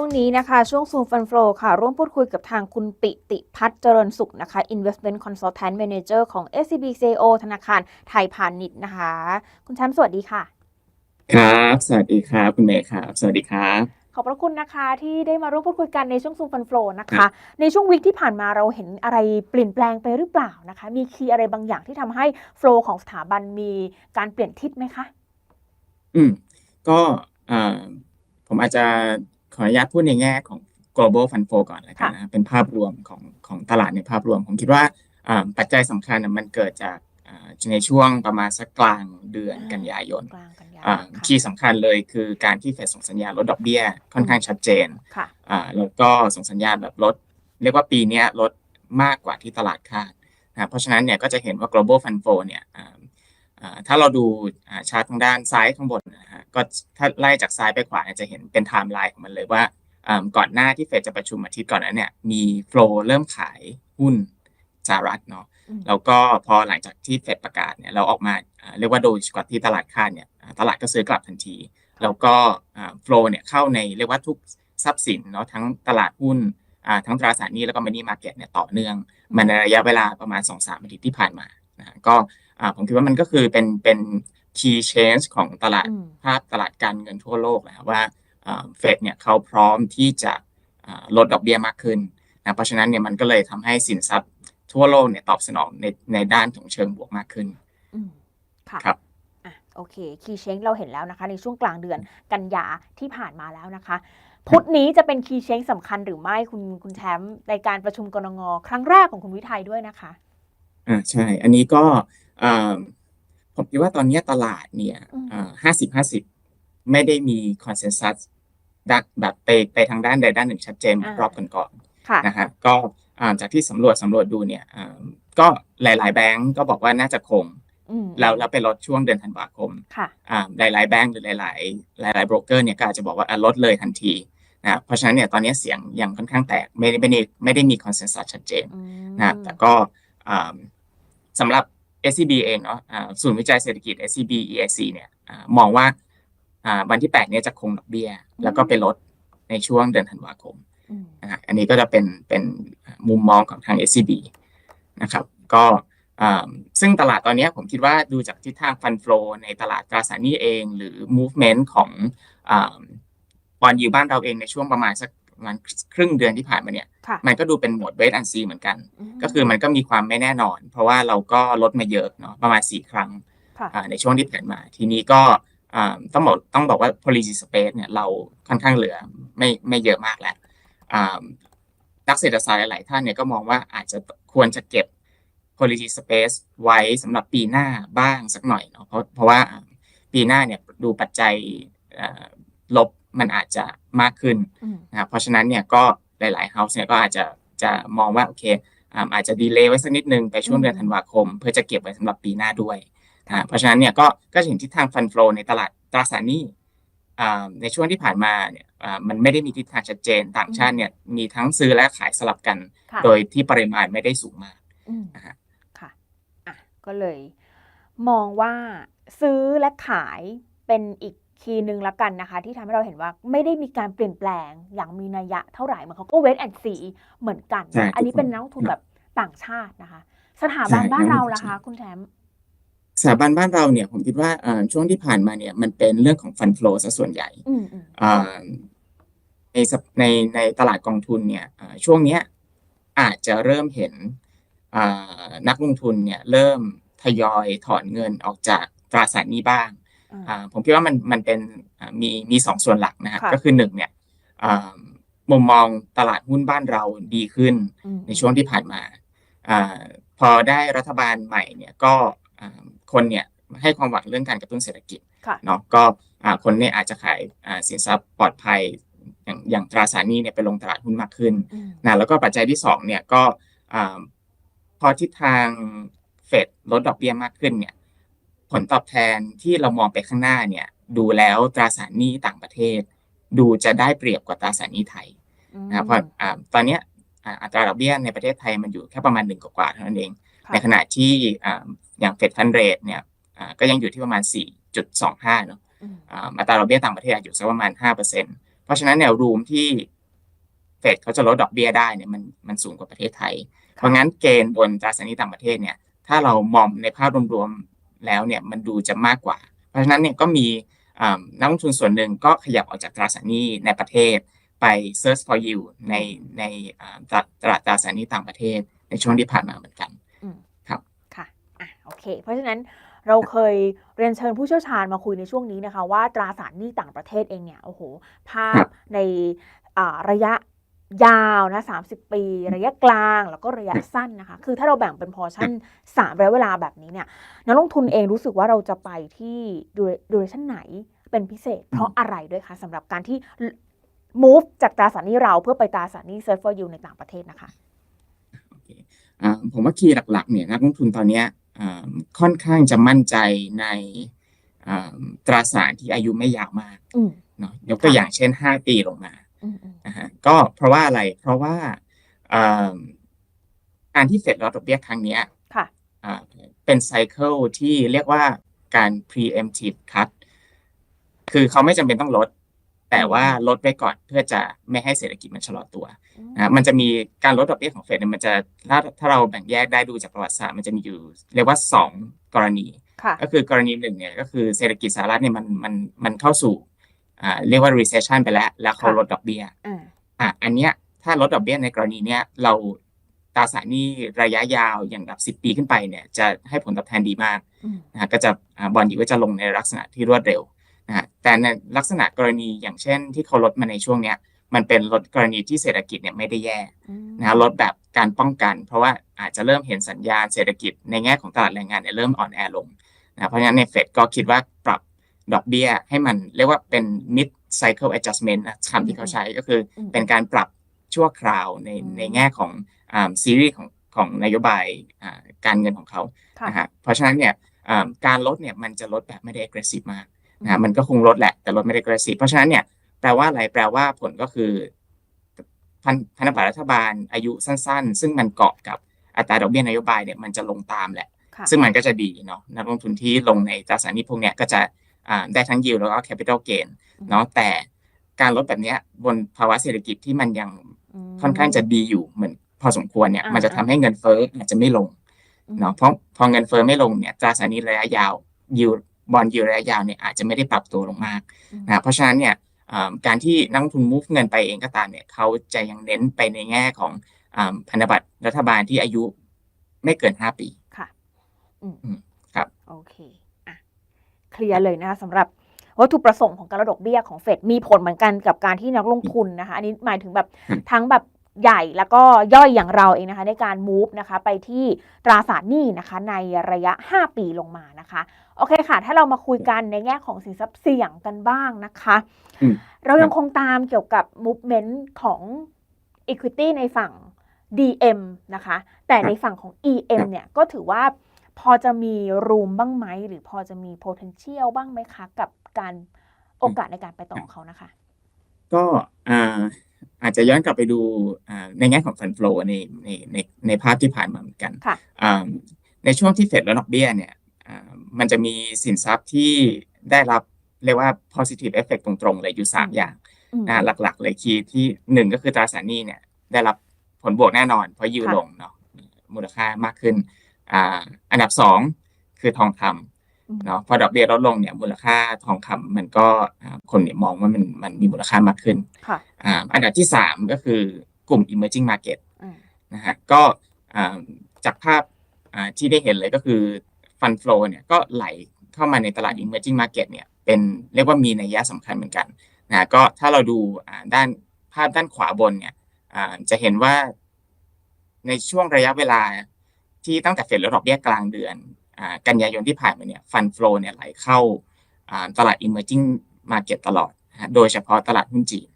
ช่วงนี้นะคะ ช่วง Zoom Fund Flow ค่ะ ร่วมพูดคุยกับทางคุณปิติพัฒน์เจริญสุขนะคะ Investment Consultant Manager ของ SCB CEO ธนาคารไทยพาณิชย์นะคะ คุณแชมป์สวัสดีค่ะ ครับ สวัสดีครับ คุณเมย์ครับ สวัสดีครับขอบพระคุณนะคะที่ได้มาร่วมพูดคุยกันในช่วง Zoom Fund Flow นะคะ ในช่วงวิกที่ผ่านมาเราเห็นอะไรเปลี่ยนแปลงไปหรือเปล่านะคะ มีคีย์อะไรบางอย่างที่ทำให้โฟล์ของสถาบันมีการเปลี่ยนทิศไหมคะ อืม ก็เอ่อผมอาจจะข ออนุญาตพูดในแง่ของ global fund flow ก่อนแล้วกันนะเป็นภาพรวมของของตลาดในภาพรวม ผมคิดว่าอ่าปัจจัยสำคัญน่ะมันเกิดจากอ่าในช่วงประมาณสักกลางเดือนอ่ากันยายนกลางกันยาอ่าค่ะคีย์สำคัญเลยคือการที่เฟดส่งสัญญาณลดดอกเบี้ยค่อนข้างชัดเจนค่ะอ่าแล้วก็ส่งสัญญาณแบบลด เรียกว่าปีเนี้ยลดมากกว่าที่ตลาดคาดนะเพราะฉะนั้นเนี่ยก็จะเห็นว่า global fund flow เนี่ยอ่าอ่า ถ้าเราดูอ่าชาร์ตทางด้านซ้ายข้างบนนะฮะก็ถ้าไล่จากซ้ายไปขวาเนี่ยจะเห็นเป็นไทม์ไลน์ของมันเลยว่าอ่าก่อนหน้าที่เฟดจะประชุมอาทิตย์ก่อนนั้นเนี่ยมี flow เริ่มขายหุ้นสหรัฐเนาะอืมแล้วก็พอหลังจากที่เฟดประกาศเนี่ยเราออกมาอ่าเรียกว่าโดยกว่าที่ตลาดคาดเนี่ยอ่าตลาดก็ซื้อกลับทันที แล้วก็โฟลเนี่ยเข้าในเรียกว่าทุกทรัพย์สินเนาะทั้งตลาดหุ้นอ่าทั้งตราสารหนี้แล้วก็มันนี่มาเก็ตเนี่ยต่อเนื่องมาในระยะเวลาประมาณ 2-3สามอาทิตย์ที่ผ่านมานะฮะก็ อ่าผมคิดว่ามันก็คือเป็นเป็น key change ของตลาดอืมภาพตลาดการเงินทั่วโลกนะครับว่าเฟดเนี่ยเขาพร้อมที่จะอ่าลดดอกเบี้ยมากขึ้นนะเพราะฉะนั้นเนี่ยมันก็เลยทำให้สินทรัพย์ทั่วโลกเนี่ยตอบสนองในในด้านของเชิงบวกมากขึ้นอืมค่ะครับอะโอเค คีย์เชงเราเห็นแล้วนะคะ ในช่วงกลางเดือนกันยาที่ผ่านมาแล้วนะคะ พุธนี้จะเป็นคีย์เชงสำคัญหรือไม่คุณคุณแชมป์ในการประชุมกรงงครั้งแรกของคุณวิทัยด้วยนะคะอ่าใช่ อันนี้ก็อ่า ผมคิดว่าตอนเนี้ยตลาดเนี่ยอืมห้าสิบห้าสิบไม่ได้มีคอนเซนแซสแบบไปไปทางด้านใดด้านหนึ่งชัดเจนเหมือนรอบก่อนค่ะๆนะฮะก็อ่าจากที่สำรวจสำรวจดูเนี่ยอ่าก็หลาย ๆ แบงก์ก็บอกว่าน่าจะคงอืมแล้วแล้วไปลดช่วงเดือนธันวาคมค่ะอ่าหลายๆแบงก์หรือหลายๆหลายๆโบรกเกอร์เนี่ยก็อาจจะบอกว่าอะลดเลยทันทีนะเพราะฉะนั้นเนี่ยตอนนี้เสียงยังค่อนข้างแตกไม่ได้ไม่ได้ไม่ได้มีคอนเซนแซสชัดเจนอืมนะครับแต่ก็อ่าสำหรับ SCB เองเนาะอ่าศูนย์วิจัยเศรษฐกิจ SCB EIC เนี่ยอ่ามองว่าอ่าวันที่8เนี่ยจะคงดอกเบี้ย แล้วก็ไปลดในช่วงเดือนธันวาคมอืมนะฮะอันนี้ก็จะเป็นเป็นมุมมองของทาง SCB นะครับ ก็อ่าซึ่งตลาดตอนเนี้ยผมคิดว่าดูจากทิศทางฟันฟลอในตลาดตราสารหนี้เอง หรือ movement ของบอลยูบ้านเราเองในช่วงประมาณสักประ มาณครึ่งเดือนที่ผ่านมาเนี่ยค่ะมันก็ดูเป็นโหมดเวทอันซีเหมือนกันมก็คือมันก็มีความไม่แน่นอน เพราะว่าเราก็ลดมาเยอะเนาะประมาณสี่ครั้งค่ะอ่าในช่วงที่ผ่านมา ทีนี้ก็อ่าต้องบอกต้องบอกว่า policy space เนี่ยเราค่อนข้างเหลือไม่ไม่เยอะมากแล้วอ่านักเศรษฐศาสตร์หลาย ๆ ท่านเนี่ยก็มองว่าอาจจะควรจะเก็บ policy space ไว้สำหรับปีหน้าบ้างสักหน่อยเนาะเพราะเพราะว่าปีหน้าเนี่ยดูปัจจัยอ่าลบ มันอาจจะมากขึ้นอืมนะครับเพราะฉะนั้นเนี่ยก็หลายๆ house เนี่ยก็อาจจะจะมองว่าโอเคอ่าอาจจะดีเลย์ไว้สักนิดนึงไปช่วงเดือนอืมธันวาคม เพื่อจะเก็บไว้สำหรับปีหน้าด้วยอ่าเพราะฉะนั้นเนี่ยก็ก็จะเห็นทิศทางฟันฟลอในตลาดตราสารหนี้อ่าในช่วงที่ผ่านมาเนี่ยอ่ามันไม่ได้มีทิศทางชัดเจนต่างชาติเนี่ยมีทั้งซื้อและขายสลับกันค่ะโดยที่ปริมาณไม่ได้สูงมากอืมนะฮะค่ะอะก็เลย มองว่าซื้อและขายเป็นอีก คีย์หนึ่งละกันนะคะ ที่ทำให้เราเห็นว่าไม่ได้มีการเปลี่ยนแปลงอย่างมีนัยยะเท่าไหร่เหมือนเขาก็เวทแอนซีเหมือนกันใช่อันนี้เป็นนักลงทุนแบบต่างชาตินะคะ สถาบันใช่บ้านเรานักลงทุนล่ะคะ คุณแชมป์สถาบันบ้านเราเนี่ยผมคิดว่าอ่าช่วงที่ผ่านมาเนี่ยมันเป็นเรื่องของฟันฟลอซะส่วนใหญ่อืมอืมอ่าในสภในในตลาดกองทุนเนี่ยอ่าช่วงเนี้ยอาจจะเริ่มเห็นอ่านักลงทุนเนี่ยเริ่มทยอยถอนเงินออกจากตราสารหนี้บ้างอ่าอ่า ผมคิดว่ามันมันเป็นอ่ามีมีสองส่วนหลักนะฮะค่ะก็คือหนึ่งเนี่ยอ่ามุมมองตลาดหุ้นบ้านเราดีขึ้นอืมในช่วงที่ผ่านมาอาพอได้รัฐบาลใหม่เนี่ยก็อ่าคนเนี่ยให้ความหวังเรื่องการกระตุ้นเศรษฐกิจค่ะเนาะก็อ่าคนเนี่ยอาจจะขายอ่าสินทรัพย์ปลอดภัยอย่างอย่างตราสารหนี้เนี่ยไปลงตลาดหุ้นมากขึ้นอืมนะแล้วก็ปัจจัยที่สองเนี่ยก็อ่าพอทิศทางเฟดลดดอกเบี้ยมากขึ้นเนี่ย ผลตอบแทนที่เรามองไปข้างหน้าเนี่ย ดูแล้วตราสารหนี้ต่างประเทศ ดูจะได้เปรียบกว่าตราสารหนี้ไทยนะครับเพราะอ่าตอนเนี้ยอ่าอัตราดอกเบี้ยในประเทศไทยมันอยู่แค่ประมาณหนึ่งกว่าๆเท่านั้นเองค่ะในขณะที่อ่าอย่างเฟดฟันเรทเนี่ยอ่าก็ยังอยู่ที่ประมาณ 4.25เนาะอืมอ่าอัตราดอกเบี้ยต่างประเทศอาจอยู่สักประมาณ5%เพเพราะฉะนั้นแนวรูมที่เฟดเขาจะลดดอกเบี้ยได้เนี่ยมันมันสูงกว่าประเทศไทย เพราะงั้นเกณฑ์บนตราสารหนี้ต่างประเทศเนี่ยถ้าเรามองในภาพรวมๆ แล้วเนี่ยมันดูจะมากกว่า เพราะฉะนั้นเนี่ยก็มีอ่านักลงทุนส่วนหนึ่งก็ขยับออกจากตราสารหนี้ในประเทศไป search for yield ในในอ่าตลาดตลาดตราสารหนี้ต่างประเทศ ในช่วงที่ผ่านมาเหมือนกันค่ะอะโอเค เพราะฉะนั้นเราเคยเรียนเชิญผู้เชี่ยวชาญมาคุยในช่วงนี้นะคะ ว่าตราสารหนี้ต่างประเทศเองเนี่ยโอ้โห ภาครัพบในอ่าระยะ ยาวนะ30 ปี ระยะกลางแล้วก็ระยะสั้นนะคะ คือถ้าเราแบ่งเป็นพอร์ชั่นสามระยะเวลาแบบนี้เนี่ยนักลงทุนเองรู้สึกว่าเราจะไปที่ดูเรชั่นไหนเป็นพิเศษ เพราะอะไรด้วยคะสำหรับการที่ move จากตราสารหนี้เราเพื่อไปตราสารหนี้ search for you ในต่างประเทศนะคะโอเคอ่าผมว่าคีย์หลักๆเนี่ยนักลงทุนตอนเนี้ยอ่าค่อนข้างจะมั่นใจในอ่าตราสารที่อายุไม่ยาวมากอืมเนาะยกตัวอย่างเช่น 5 ปีลงมาอืมอืมนะฮะ ก็เพราะว่าอะไร เพราะว่าอ่าการที่เฟดลดดอกเบี้ยครั้งเนี้ยค่ะอ่าเป็นไซเคิลที่เรียกว่าการ preemptive cut คือเขาไม่จำเป็นต้องลด แต่ว่าลดไว้ก่อนเพื่อจะไม่ให้เศรษฐกิจมันชะลอตัวนะมันจะมีการลดดอกเบี้ยของเฟดเนี่ยมันจะถ้าถ้าเราแบ่งแยกได้ดูจากประวัติศาสตร์มันจะมีอยู่เรียกว่าสองกรณีค่ะก็คือกรณีหนึ่งเนี่ยก็คือเศรษฐกิจสหรัฐเนี่ยมันมันมันเข้าสู่อ่าเรียกว่า recession ไปแล้ว แล้วเขาค่ะลดดอกเบี้ย อ่าอะอันเนี้ยถ้าลดดอกเบี้ยในกรณีเนี้ยเราตราสารหนี้ระยะยาวอย่างแบบสิบปีขึ้นไปเนี่ยจะให้ผลตอบแทนดีมากอืมนะฮะก็จะอ่าบอลยูก็จะลงในลักษณะที่รวดเร็วนะฮะแต่ในลักษณะกรณีอย่างเช่นที่เขาลดมาในช่วงเนี้ยมันเป็นลดกรณีที่เศรษฐกิจเนี่ยไม่ได้แย่อืมนะฮะลดแบบการป้องกัน เพราะว่าอาจจะเริ่มเห็นสัญญาณเศรษฐกิจในแง่ของตลาดแรงงานเนี่ยเริ่มอ่อนแอลงนะเพราะฉะนั้นในเฟดก็คิดว่าปรับดอกเบี้ยให้มันเรียกว่าเป็น mid cycle adjustment นะคำที่เขาใช้ก็คืออืมเป็นการปรับชั่วคราวในอืมในแง่ของอ่าซีรีส์ของของนโยบายอ่าการเงินของเขาค่ะนะฮะเพราะฉะนั้นเนี่ยอ่าการลดเนี่ยมันจะลดแบบไม่ได้ aggressive มากนะฮะมันก็คงลดแหละแต่ลดไม่ได้ aggressive เพราะฉะนั้นเนี่ยแปลว่าอะไรแปลว่าผลก็คือพันพันธบัตรรัฐบาลอายุสั้น ๆ ซึ่งมันเกาะกับอัตราดอกเบี้ยนโยบายเนี่ยมันจะลงตามแหละค่ะซึ่งมันก็จะดีเนาะนักลงทุนที่ลงในตราสารหนี้พวกเนี้ยก็จะอ่า ได้ทั้งยิวแล้วก็ capital gain เนาะแต่การลดแบบเนี้ยบนภาวะเศรษฐกิจที่มันยังมค่อนข้างจะดีอยู่เหมือนพอสมควรเนี่ยอ่ามัมันจะทำให้เงินเฟ้ออาจจะไม่ลงอืมเนาะเพราะพอเงินเฟ้อไม่ลงเนี่ยตราสารหนี้ระยะยาวยิวบอลยิวระยะยาวเนี่ยอาจจะไม่ได้ปรับตัวลงมากอืมนะเพราะฉะนั้นเนี่ยอ่าการที่นักลงทุน move เงินไปเองก็ตามเนี่ยเขาจะยังเน้นไปในแง่ของอ่าพันธบัตรรัฐบาลที่อายุไม่เกิน5ปีค่ะอืมอืมครับโอเคอะ เคลียร์เลยนะคะสำหรับวัตถุประสงค์ของการลดดอกเบี้ยของเฟดมีผลเหมือนกันกับการที่นักลงทุนนะคะ อันนี้หมายถึงแบบอืมทั้งแบบใหญ่แล้วก็ย่อยอย่างเราเองนะคะ ในการ move นะคะ ไปที่ตราสารหนี้นะคะ ในระยะ 5 ปีลงมานะคะ โอเคค่ะ ถ้าเรามาคุยกันในแง่ของสินทรัพย์เสี่ยงกันบ้างนะคะอืมเรายังคงตามเกี่ยวกับ movement ของ equity ในฝั่ง DM นะคะ แต่ในฝั่งของ EM เนี่ยก็ถือว่า พอจะมี room บ้างไหม หรือพอจะมี potential บ้างไหมคะ กับการโอกาสในการไปต่อของเขานะคะ ก็อ่าอาจจะย้อนกลับไปดูอ่าในแง่ของฟันฟลในในในในภาพที่ผ่านมาเหมือนกันค่ะอ่าในช่วงที่เฟดลดดอกเบี้ยเนี่ยอ่ามันจะมีสินทรัพย์ที่ได้รับเรียกว่า positive effect ตรงๆ เลยอยู่ 3 อย่างอืมนะหลักๆ เลยคีย์ที่หนึ่งก็คือตราสารหนี้เนี่ยได้รับผลบวกแน่นอน เพราะยิวค่ะลงเนาะมูลค่ามากขึ้น อ่าอันดับสองคือทองคำอืมเนาะพอดอกเบี้ยลดลงเนี่ยมูลค่าทองคำมันก็อ่าคนเนี่ยมองว่ามันมันมีมูลค่ามากขึ้นค่ะอ่าอันดับที่สามก็คือกลุ่ม emerging market อืมนะฮะก็อ่าจากภาพอ่าที่ได้เห็นเลยก็คือฟันฟล w เนี่ยก็ไหลเข้ามาในตลาด emerging market เนี่ยเป็นเรียกว่ามีนัยยะสำคัญเหมือนกันนะก็ถ้าเราดูอ่าด้านภาพด้านขวาบนเนี่ยอ่าจะเห็นว่าในช่วงระยะเวลา ที่ตั้งแต่เฟดลดดอกเบี้ยกลางเดือนอ่ากันยายนที่ผ่านมาเนี่ยฟันฟล w เนี่ยไหลเข้าอ่าตลาด emerging market ตลอดนะฮะโดยเฉพาะตลาดหุ้นจีน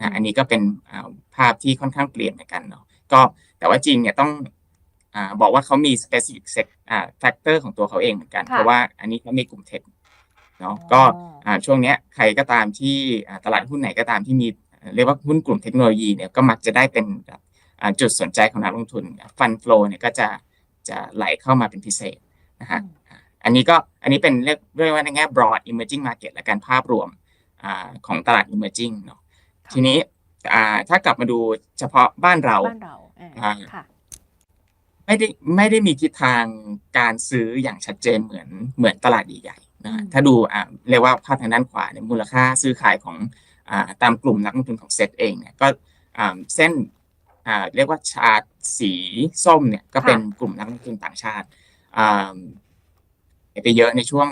นะอันนี้ก็เป็นอ่าภาพที่ค่อนข้างเปลี่ยนเหมือนกันเนาะก็แต่ว่าจีนเนี่ยต้องอ่าบอกว่าเขามี specific sec อ่า factor ของตัวเขาเองเหมือนกันค่ะเพราะว่าอันนี้เขามีกลุ่มเทคเนาะก็อ่าช่วงเนี้ยใครก็ตามที่อ่าตลาดหุ้นไหนก็ตามที่มีอ่าเรียกว่าหุ้นกลุ่มเทคโนโลยีเนี่ยก็มักจะได้เป็นแบบอ่าจุดสนใจของนักลงทุนฟันฟล w เนี่ยก็จะ จะไหลเข้ามาเป็นพิเศษนะฮะอืมอันนี้ก็อันนี้เป็นเรียกเรียกว่าในแง่ broad emerging market และการภาพรวมอ่าของตลาด emerging เนาะค่ะทีนี้อ่าถ้ากลับมาดูเฉพาะบ้านเราบ้านเราอ่าอ่าค่ะไม่ได้ไม่ได้มีทิศทางการซื้ออย่างชัดเจนเหมือนเหมือนตลาดใหญ่ๆนะฮะอืมถ้าดูอ่าเรียกว่าภาพทางด้านขวาเนี่ยมูลค่าซื้อขายของอ่าตามกลุ่มนักลงทุนของเซตเองเนี่ยก็อ่าเส้นอ่า เรียกว่าชาร์ตสีส้มเนี่ยก็เป็นกลุ่มนักลงทุนต่างชาติอ่าไปเยอะในช่วง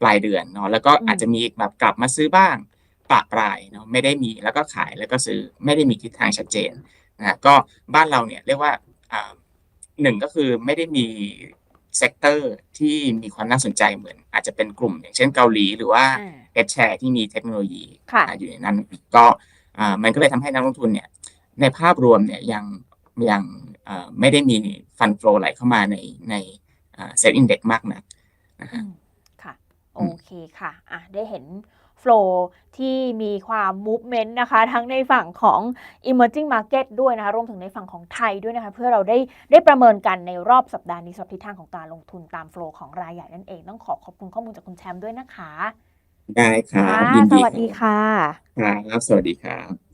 ปลายเดือนเนาะแล้วก็อาจจะมีแบบกลับมาซื้อบ้างปะปลายเนาะไม่ได้มีแล้วก็ขายแล้วก็ซื้อไม่ได้มีทิศทางชัดเจนนะฮะก็บ้านเราเนี่ยเรียกว่าอ่าหนึ่งก็คือไม่ได้มีเซกเตอร์ที่มีความน่าสนใจเหมือน อาจจะเป็นกลุ่มอย่างเช่นเกาหลี หรือว่าอ่าเอชแชร์ที่มีเทคโนโลยีค่ะอ่าอยู่ในนั้น ก็อ่ามันก็เลยทำให้นักลงทุนเนี่ย ในภาพรวมเนี่ยยังยังอ่าไม่ได้มีฟันโฟลไหลเข้ามาในในเซ็ตอินเด็กมากนักนะอืฮะมค่ะอืโอมเคค่ะอะ ได้เห็นโฟล w ที่มีความ movement นะคะ ทั้งในฝั่งของ emerging market ด้วยนะคะ รวมถึงในฝั่งของไทยด้วยนะคะ เพื่อเราได้ได้ประเมินกันในรอบสัปดาห์นี้สำหรับทิศทางของการลงทุนตามโฟล w ของรายใหญ่นั่นเอง ต้องขอขอบคุณข้อมูลจากคุณแชมป์ด้วยนะคะ ได้ครับค่ะยินสดีวัสดีค่ะครับสวัสดีครับ